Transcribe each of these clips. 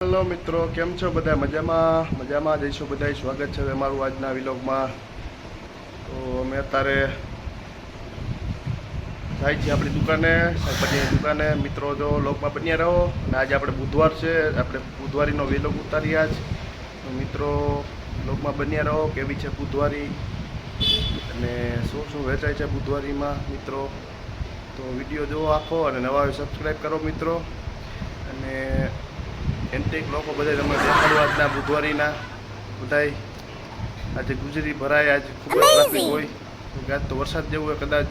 Hello મિત્રો, કેમ છો બધા? મજામાં? મજામાં જઈશું બધા સ્વાગત છે અમારું આજના વિલોગમાં. તો અમે અત્યારે જાય છે આપણી દુકાને, શાકભાજીની દુકાને. મિત્રો જો લોકમાં બન્યા રહો, અને આજે આપણે બુધવાર છે, આપણે બુધવારીનો વિલોગ ઉતારી જ. તો મિત્રો લોકમાં બન્યા રહો, કેવી છે બુધવારી? અને શું શું વેચાય છે બુધવારીમાં, મિત્રો? તો વીડિયો જુઓ આખો, અને નવા સબસ્ક્રાઈબ કરો, મિત્રો. અને એન્ટિક લોકો બધા તમે દેખાડો આજના બુધવારીના. બધાય આજે ગુજરી ભરાય આજ ખૂબ જ ટ્રાફિક હોય. આજ તો વરસાદ જેવું હોય કદાચ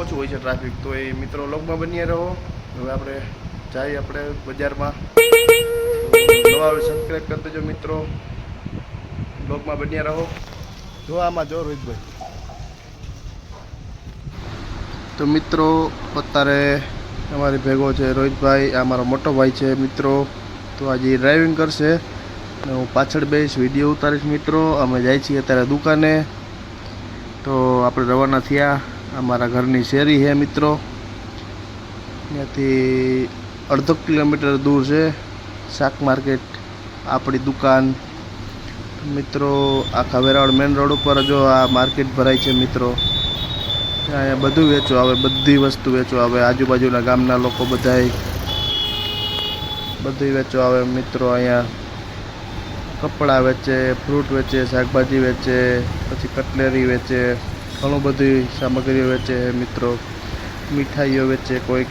ઓછું હોય છે ટ્રાફિક તો એ મિત્રો લોગમાં બનીએ રહો. હવે આપણે જઈએ આપણે બજારમાં. નવા આવે સબસ્ક્રાઈબ કરી દેજો મિત્રો. બ્લોગમાં બન્યા રહો. જો આમાં જો રોહિતભાઈ. તો મિત્રો અત્યારે અમારી ભેગો છે રોહિતભાઈ આ મારો મોટો ભાઈ છે મિત્રો. તો આજે ડ્રાઇવિંગ કરશે. હું પાછળ બેસીશ વીડિયો ઉતારીશ મિત્રો. અમે જાય છીએ અત્યારે દુકાને. તો આપણે રવાના થયા. અમારા ઘરની શેરી છે મિત્રો. ત્યાંથી અડધો કિલોમીટર દૂર છે. શાક માર્કેટ, આપણી દુકાન. મિત્રો, આખા વેરાવળ મેન રોડ ઉપર જો આ માર્કેટ ભરાય છે મિત્રો. ત્યાં અહીંયા બધું વેચો આવે, બધી વસ્તુ વેચો આવે. આજુબાજુના ગામના લોકો બધાય બધું વેચવા આવે. મિત્રો અહીંયા કપડાં વેચે ફ્રૂટ વેચે, શાકભાજી વેચે, પછી કટલેરી વેચે, ઘણું બધી સામગ્રીઓ વેચે મિત્રો. મીઠાઈઓ વેચે કોઈક.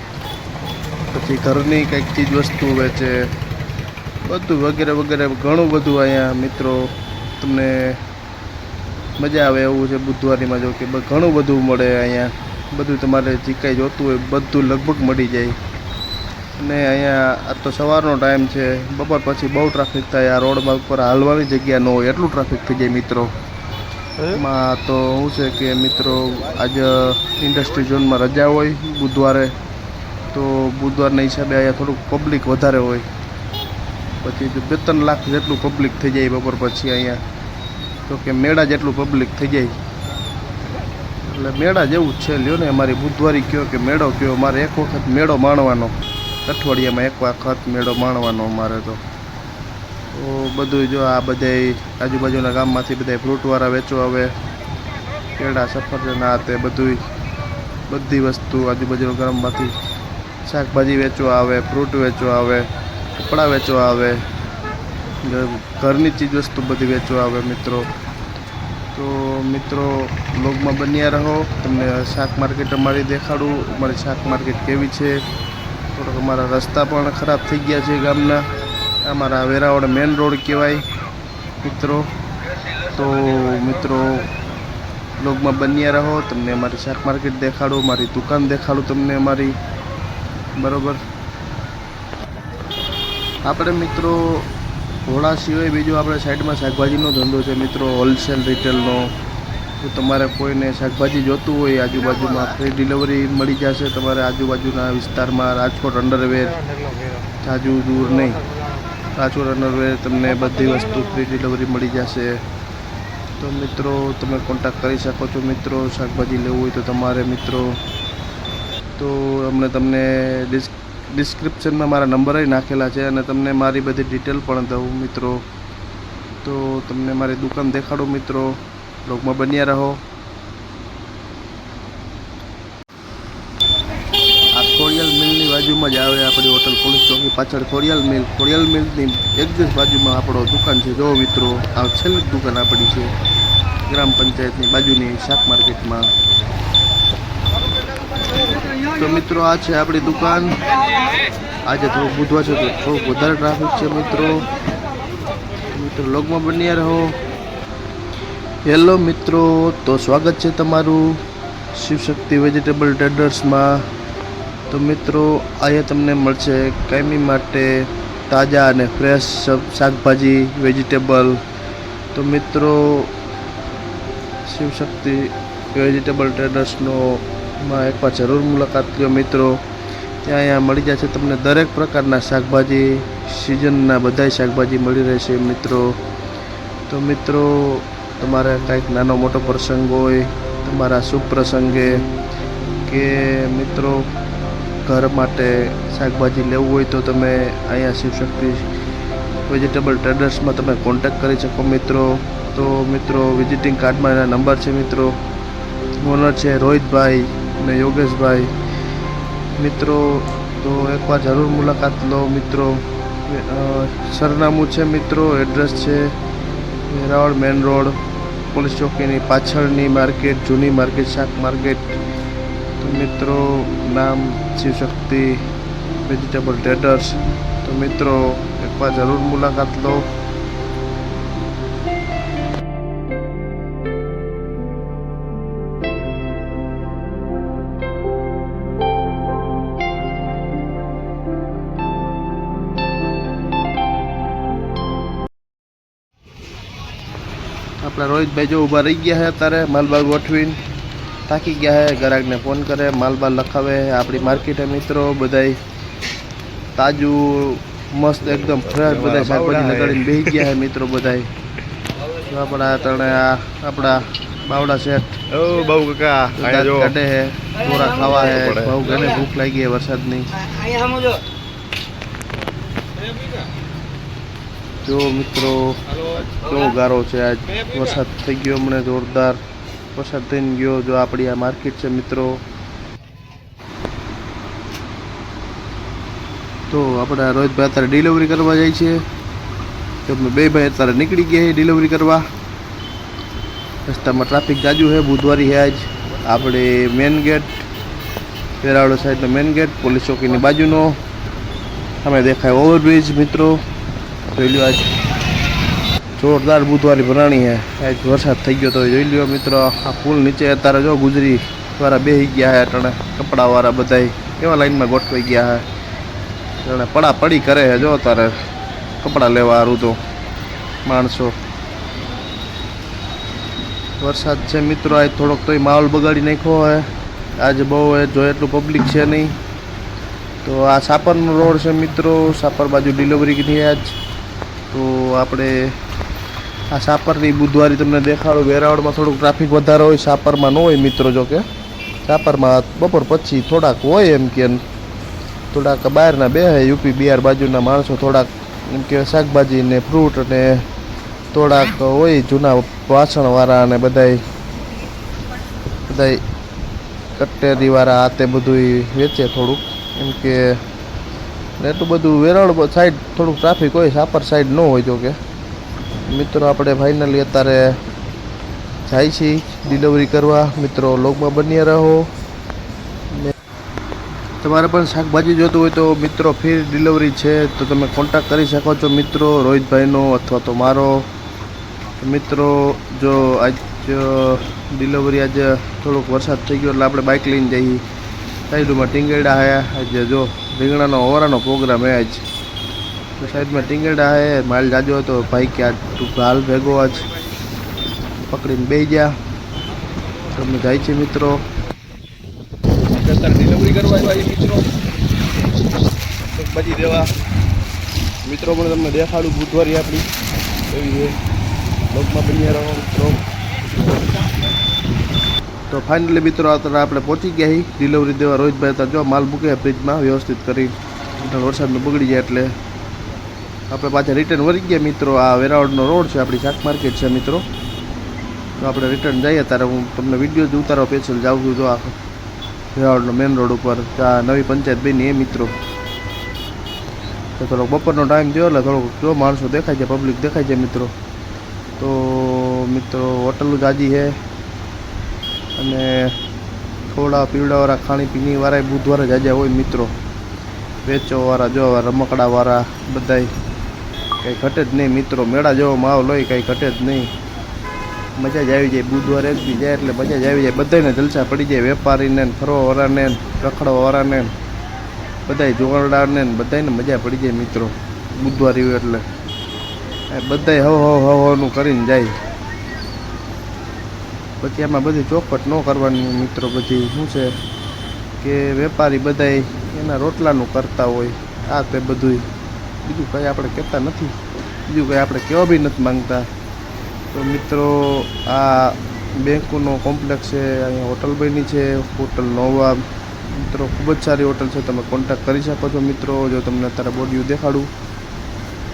પછી ઘરની કંઈક ચીજ વસ્તુ વેચે. બધું વગેરે વગેરે ઘણું બધું અહીંયા મિત્રો તમને મજા આવે એવું છે બુધવારીમાં જો કે. ઘણું બધું મળે અહીંયા. બધું તમારે જે કાંઈ જોતું હોય બધું લગભગ મળી જાય. અને અહીંયા આ તો સવારનો ટાઈમ છે. બપોર પછી બહુ ટ્રાફિક થાય. આ રોડમાં ઉપર હાલવાની જગ્યા ન હોય. એટલું ટ્રાફિક થઈ જાય મિત્રો. એમાં તો શું છે કે મિત્રો આજ ઇન્ડસ્ટ્રી ઝોનમાં રજા હોય બુધવારે તો બુધવારના હિસાબે અહીંયા થોડુંક પબ્લિક વધારે હોય. પછી બે ત્રણ લાખ જેટલું પબ્લિક થઈ જાય બપોર પછી અહીંયા. તો કે મેળા જેટલું પબ્લિક થઈ જાય. એટલે મેળા જેવું જ છે. લ્યો ને અમારી બુધવારી કયો કે મેળો કયો. મારે એક વખત મેળો માણવાનો. અઠવાડિયામાં એક વખત મેળો માણવાનો અમારે તો. તો બધું જો આ બધાય આજુબાજુના ગામમાંથી બધા ફ્રૂટવાળા વેચવા આવે, કેળા, સફરજન, આ તે બધું બધી વસ્તુ આજુબાજુના ગામમાંથી શાકભાજી વેચવા આવે, ફ્રૂટ વેચવા આવે, કપડાં વેચવા આવે ઘરની ચીજ વસ્તુ બધી વેચવા આવે મિત્રો. તો મિત્રો લોગમાં બન્યા રહો. તમને શાક માર્કેટ અમારી દેખાડું. અમારી શાક માર્કેટ કેવી છે? થોડોક અમારા રસ્તા પણ ખરાબ થઈ ગયા છે ગામના. અમારા વેરાવળ મેન રોડ કહેવાય, મિત્રો. તો મિત્રો બ્લોગમાં બન્યા રહો, તમને અમારી શાક માર્કેટ દેખાડું મારી દુકાન દેખાડું તમને અમારી. બરાબર? આપણે મિત્રો ઘોડા સિવાય બીજું આપણે સાઈડમાં શાકભાજીનો ધંધો છે, મિત્રો હોલસેલ રિટેલનો જો તમારે કોઈને શાકભાજી જોતું હોય, આજુબાજુમાં ફ્રી ડિલિવરી મળી જશે, તમારે આજુબાજુના વિસ્તારમાં રાજકોટ અંડરવેર જાજુ દૂર નહીં. રાજકોટ અંડરવેર તમને બધી વસ્તુ ફ્રી ડિલિવરી મળી જશે. તો મિત્રો, તમે કોન્ટેક્ટ કરી શકો છો મિત્રો, શાકભાજી લેવું હોય તો તમારે મિત્રો. તો અમને તમને ડિસ્ક ડિસ્ક્રિપ્શનમાં મારા નંબર નાખેલા છે અને તમને મારી બધી ડિટેલ પણ દઉં મિત્રો. તો તમને મારી દુકાન દેખાડો મિત્રો. બ્લોગમાં બન્યા રહો. આ ખોડિયાલ મિલની બાજુમાં જ આવે આપણી હોટલ, પોલીસ ચોકી પાછળ ખોડિયાલ મિલ. ખોડિયાલ મિલની એક્ઝેક્ટ બાજુમાં આપણો દુકાન છે. જો મિત્રો, આ છેલ્લી દુકાન આપણી છે ગ્રામ પંચાયતની બાજુની શાક માર્કેટમાં. તો મિત્રો, આ છે આપણી દુકાન. આજે થોડું બુધવાર છે, તો થોડુંક વધારે ટ્રાફિક છે મિત્રો. મિત્રો લોગમાં બન્યા રહો. હેલો મિત્રો, તો સ્વાગત છે તમારું શિવશક્તિ વેજીટેબલ ટ્રેડર્સમાં. તો મિત્રો, અહીંયા તમને મળશે કાયમી માટે તાજા અને ફ્રેશ શાકભાજી, વેજીટેબલ. તો મિત્રો, શિવશક્તિ વેજીટેબલ ટ્રેડર્સનો માં એકવાર જરૂર મુલાકાત લ્યો મિત્રો. ત્યાં અહીંયા મળી જશે તમને દરેક પ્રકારના શાકભાજી, સિઝનના બધાય શાકભાજી મળી રહેશે મિત્રો. તો મિત્રો તમારે કાંઈક નાનો મોટો પ્રસંગ હોય, તમારા શુભ પ્રસંગે કે મિત્રો ઘર માટે શાકભાજી લેવું હોય તો તમે અહીંયા શિવશક્તિ વેજીટેબલ ટ્રેડર્સમાં તમે કોન્ટેક્ટ કરી શકો મિત્રો. તો મિત્રો વિઝિટિંગ કાર્ડમાં એના નંબર છે મિત્રો. ઓનર છે રોહિતભાઈ અને યોગેશભાઈ. મિત્રો, તો એકવાર જરૂર મુલાકાત લો મિત્રો. સરનામું છે મિત્રો એડ્રેસ છે. વેરાવળ મેન રોડ પોલીસ ચોકીની પાછળની માર્કેટ, જૂની માર્કેટ, શાક માર્કેટ. તો મિત્રો, નામ શિવશક્તિ વેજીટેબલ ટ્રેડર્સ તો મિત્રો, એકવાર જરૂર મુલાકાત લો. આપણા રોહિતભાઈ જો ઊભા રહી ગયા છે અત્યારે માલબાર ગોઠવીને. થાકી ગયા છે ગ્રાહકને ફોન કરે માલબાર લખાવે આપણી માર્કેટ હે મિત્રો બધાય તાજું મસ્ત એકદમ ફ્રેશ બધા શાકભાજી લગાડીને બેસી ગયા છે મિત્રો બધાય. આપણા ત્રણે આ આપણા બાવડા શેઠ બહુ કાકા કાઢે છે થોડા ખાવા છે. બહુ ઘણી ભૂખ લાગી છે વરસાદની. જો મિત્રો, કેવો ગારો છે આજ? વરસાદ થઈ ગયો હમણાં જોરદાર. વરસાદ થઈને ગયો જો આપણી આ માર્કેટ છે મિત્રો. તો આપણા રોહિતભાઈ અત્યારે ડિલિવરી કરવા જાય છે. તો અમે બે ભાઈ અત્યારે નીકળી ગયા છે ડિલિવરી કરવા. રસ્તામાં ટ્રાફિક જાજુ છે, બુધવારી છે આજ. આપણે મેન ગેટ વેરાવળ સાઈડનો મેન ગેટ પોલીસ ચોકીની બાજુનો. અમે દેખાય ઓવરબ્રિજ મિત્રો. જોઈ લ્યો આજ. જોરદાર બુધવારી ભરાણી છે. આજ વરસાદ થઈ ગયો તો જોઈ લ્યો મિત્રો, આ પુલ નીચે અત્યારે જો ગુજરી વાળા બેસી ગયા છે અટાણે કપડાવાળા બધાય એવા લાઈનમાં ગોઠવાઈ ગયા છે. જાણે પડા પડી કરે છે જો અત્યારે, કપડાં લેવા સારું તો, માણસો. વરસાદ છે મિત્રો, આજ થોડોક તોય માહોલ બગાડી નાખ્યો હોય આજે બહુ જો એટલું પબ્લિક છે નહીં. તો આ સાપરનો રોડ છે મિત્રો, સાપર બાજુ ડિલિવરી કીધી આજ. તો આપણે આ સાપરની બુધવારી તમને દેખાડું, વેરાવળમાં થોડુંક ટ્રાફિક વધારે હોય, સાપરમાં ન હોય મિત્રો જો કે. સાપરમાં બપોર પછી થોડાક હોય એમ કે થોડાક બહારના બે યુપી બિહાર બાજુના માણસો થોડાક, એમ કે શાકભાજી ને ફ્રૂટ અને થોડાક હોય, જૂના વાસણવાળા અને બધાય બધાય કટેરીવાળા આ તે બધું વેચે થોડુંક. એમ કે ને એટલું બધું વેરાળ સાઈડ થોડુંક ટ્રાફિક હોય, સાપર સાઈડ ન હોય જો કે. મિત્રો, આપણે ફાઇનલી અત્યારે જાય છીએ ડિલિવરી કરવા. મિત્રો લોગમાં બન્યા રહો. તમારે પણ શાકભાજી જોતું હોય તો મિત્રો ફ્રી ડિલિવરી છે. તો તમે કોન્ટેક્ટ કરી શકો છો મિત્રો, રોહિતભાઈનો અથવા તો મારો. મિત્રો, જો આજ ડિલિવરી આજે થોડોક વરસાદ થઈ ગયો એટલે આપણે બાઇક લઈને જઈએ. સાઈડમાં ટીંગેડા હે, આજે જો રીંગણાનો ઓવરાનો પ્રોગ્રામ હે જ તો સાઈડમાં ટીંગેડા હે, માલ જાજો હતો, ભાઈ કે આજ તું હાલ ભેગો આજ. પકડીને બે ગયા. તમે જાય છે મિત્રો. ડિલિવરી કરવા મિત્રો. શાકભાજી દેવા. મિત્રો પણ તમને દેખાડું, બુધવારી આપણી. એવી છે. લોકમાં બન્યા રહો તો ફાઇનલી મિત્રો અત્યારે આપણે પહોંચી ગયા ડિલિવરી દેવા રોહિતભાઈ અત્યારે જો માલ મૂકે ફ્રીજમાં વ્યવસ્થિત કરી. વરસાદનું બગડી જાય એટલે આપણે પાછા રિટર્ન વળી ગયા મિત્રો. આ વેરાવળનો રોડ છે, આપણી શાક માર્કેટ છે મિત્રો. તો આપણે રિટર્ન જઈએ ત્યારે હું તમને વીડિયો જ ઉતારો પેશલ જાઉં છું. જો આ વેરાવળનો મેઇન રોડ ઉપર ત્યાં નવી પંચાયત બની એ મિત્રો. તો થોડોક બપોરનો ટાઈમ થયો એટલે થોડોક જો માણસો દેખાય છે પબ્લિક દેખાય છે મિત્રો. તો મિત્રો હોટલો જાજી છે. અને થોડા પીવડાવાળા ખાણીપીણીવાળા બુધવારે જાજા હોય મિત્રો. વેચોવાળા જોવા રમકડાવાળા બધાય કંઈ ઘટે જ નહીં મિત્રો. મેળા જેવો માહોલ હોય કંઈ ઘટે જ નહીં. મજા જ આવી જાય બુધવારે એક બી જાય એટલે મજા જ આવી જાય. બધાને જલસા પડી જાય વેપારીને ફરવાવાળાને રખડવાવાળાને બધા જોવાડાને બધાને મજા પડી જાય મિત્રો. બુધવારે એટલે. બધા હવ હવ હવનું કરીને જાય. પછી એમાં બધી ચોખવટ ન કરવાની મિત્રો બધી શું છે કે વેપારી બધાય એના રોટલાનું કરતા હોય, આ તે બધુંય. બીજું કંઈ આપણે કહેતા નથી. બીજું કંઈ આપણે કહેવા બી નથી માંગતા. તો મિત્રો, આ બેંકનો કોમ્પ્લેક્સ છે, અહીંયા હોટલ બની છે, હોટલ નોવા. મિત્રો, ખૂબ જ સારી હોટલ છે, તમે કોન્ટેક્ટ કરી શકો છો મિત્રો. જો તમને અત્યારે બોડીયું દેખાડું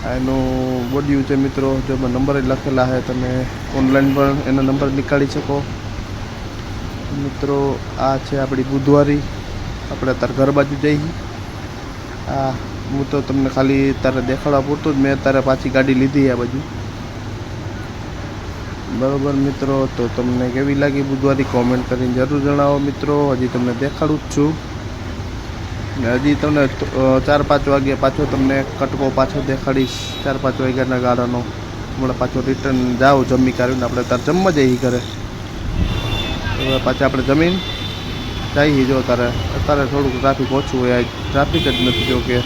એનું બોડિયું છે મિત્રો, જો નંબર જ લખેલા છે, તમે ઓનલાઈન પણ એના નંબર નીકાળી શકો. મિત્રો, આ છે આપણી બુધવારી. આપણે અત્યારે ઘર બાજુ જઈ. આ, હું તો તમને ખાલી તારે દેખાડવા પૂરતું જ, મેં તારે પાછી ગાડી લીધી આ બાજુ. બરાબર મિત્રો, તો તમને કેવી લાગી બુધવારી? કોમેન્ટ કરીને જરૂર જણાવો મિત્રો. હજી તમને દેખાડું જ છું. ને હજી તમને ચાર પાંચ વાગે પાછો તમને કટકો પાછો દેખાડીશ. ચાર પાંચ વાગ્યાના ગાળાનો. હમણાં પાછો રિટર્ન જાઓ જમી કાઢીને આપણે તાર જમવા જઈએ ઘરે. હવે પાછા આપણે જમીન જઈએ જો તારે. અત્યારે થોડુંક ટ્રાફિક ઓછું હોય. ટ્રાફિક જ નથી જો કે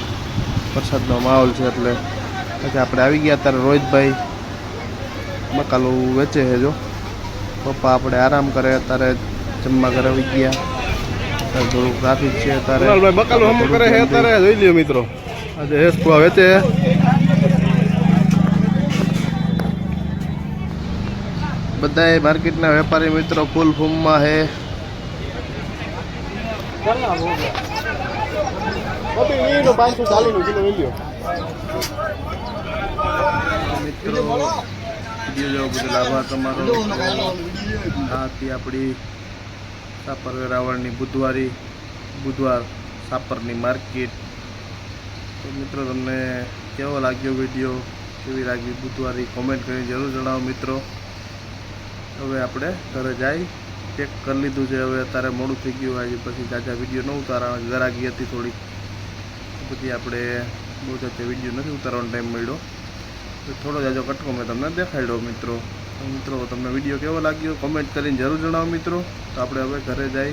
વરસાદનો માહોલ છે એટલે. પછી આપણે આવી ગયા ત્યારે રોહિતભાઈ બકાલું વેચે છે જો. પપ્પા આપણે આરામ કરે. અત્યારે જમવા ઘરે આવી ગયા. થોડુંક ટ્રાફિક છે અત્યારે. બકાલું હમું કરે છે અત્યારે? જોઈ લ્યો મિત્રો. આજે હેસ પુઆ વેચે છે. બધાય માર્કેટના વેપારી મિત્રો ફૂલ ફૂમમાં છે. મિત્રો વીડિયો જોવા બદલ આભાર તમારો. આપણી સાપર વેરાવળની બુધવારી, બુધવાર સાપરની માર્કેટ. તો મિત્રો, તમને કેવો લાગ્યો વીડિયો? કેવી લાગી બુધવારી કોમેન્ટ કરીને જરૂર જણાવો મિત્રો. હવે આપણે ઘરે જાય ચેક કરી લીધું છે. હવે અત્યારે મોડું થઈ ગયું આજે, પછી જાજા વીડિયો ન ઉતારવા ગરાગી હતી થોડી પછી આપણે બહુ જાતે વીડિયો નથી ઉતારવાનો ટાઈમ મળ્યો. તો થોડો જાજો કટકો મેં તમને દેખાડ્યો મિત્રો. મિત્રો, તમને વીડિયો કેવો લાગ્યો? કોમેન્ટ કરીને જરૂર જણાવો મિત્રો. તો આપણે હવે ઘરે જઈ